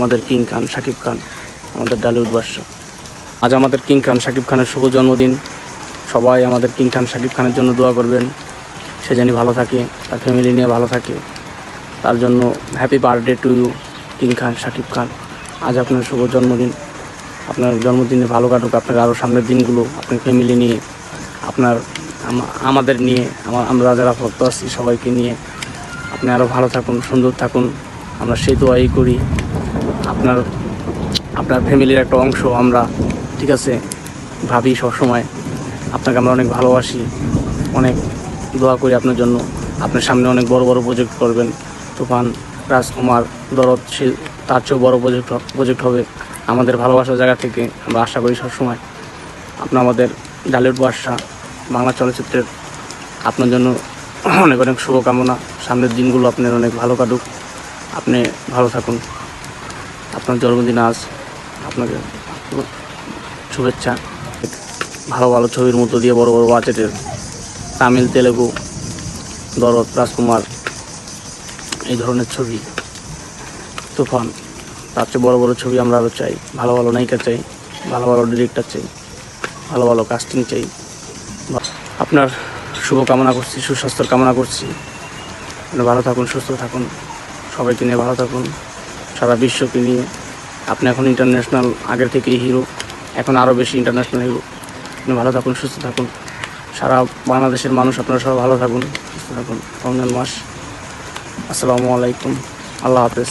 আমাদের কিং খান শাকিব খান, আমাদের ডালিউড বাদশা। আজ আমাদের কিং খান শাকিব খানের শুভ জন্মদিন। সবাই আমাদের কিং খান শাকিব খানের জন্য দোয়া করবেন। সে জানি ভালো থাকে, তার ফ্যামিলি নিয়ে ভালো থাকে। তার জন্য happy birthday to you king Khan Shakib Khan. আজ আপনার শুভ জন্মদিন। আপনার জন্মদিনে ভালো কাটুক, আপনার আরও সামনের দিনগুলো আপনার ফ্যামিলি নিয়ে, আপনার আমাদের নিয়ে আমার আমরা যারা ভক্ত আছি সবাইকে নিয়ে, আপনি আরও ভালো থাকুন, সুন্দর থাকুন। আমরা সেই দোয়াই করি। আপনার আপনার ফ্যামিলির একটা অংশ, আমরা, ঠিক আছে, ভাবি সবসময়, আপনাকে আমরা অনেক ভালোবাসি, অনেক দোয়া করি আপনার জন্য। আপনার সামনে অনেক বড় বড় প্রজেক্ট করবেন। তুফান, রাজকুমার, দরদ, সে তার চেয়েও বড় প্রজেক্ট প্রজেক্ট হবে আমাদের ভালোবাসার জায়গা থেকে, আমরা আশা করি সবসময়। আপনার আমাদের ডালিউড বাদশা বাংলা চলচ্চিত্রের আপনার জন্য অনেক অনেক শুভকামনা। সামনের দিনগুলো আপনার অনেক ভালো কাটুক। আপনি ভালো থাকুন। আপনার জন্মদিন আজ আপনাকে শুভেচ্ছা, ভালো ভালো ছবির মতো দিয়ে বড় বড় বাজেটের তামিল, তেলেগু, দরদ, রাজকুমার, এই ধরনের ছবি, তুফান, তার চেয়ে বড় বড় ছবি আমরা আরও চাই। ভালো ভালো নায়িকা চাই, ভালো ভালো ডিরেক্টর চাই, ভালো ভালো কাস্টিং চাই। আপনার শুভ কামনা করছি, সুস্বাস্থ্যর কামনা করছি। ভালো থাকুন, সুস্থ থাকুন, সবাইকে নিয়ে ভালো থাকুন। সারা বিশ্বকে নিয়ে। আপনি এখন ইন্টারন্যাশনাল আগের থেকেই হিরো এখন আরও বেশি ইন্টারন্যাশনাল হিরো আপনি ভালো থাকুন, সুস্থ থাকুন। সারা বাংলাদেশের মানুষ, আপনারা সবাই ভালো থাকুন, সুস্থ থাকুন। রমজান মাস। আসসালামু আলাইকুম। আল্লাহ হাফেজ।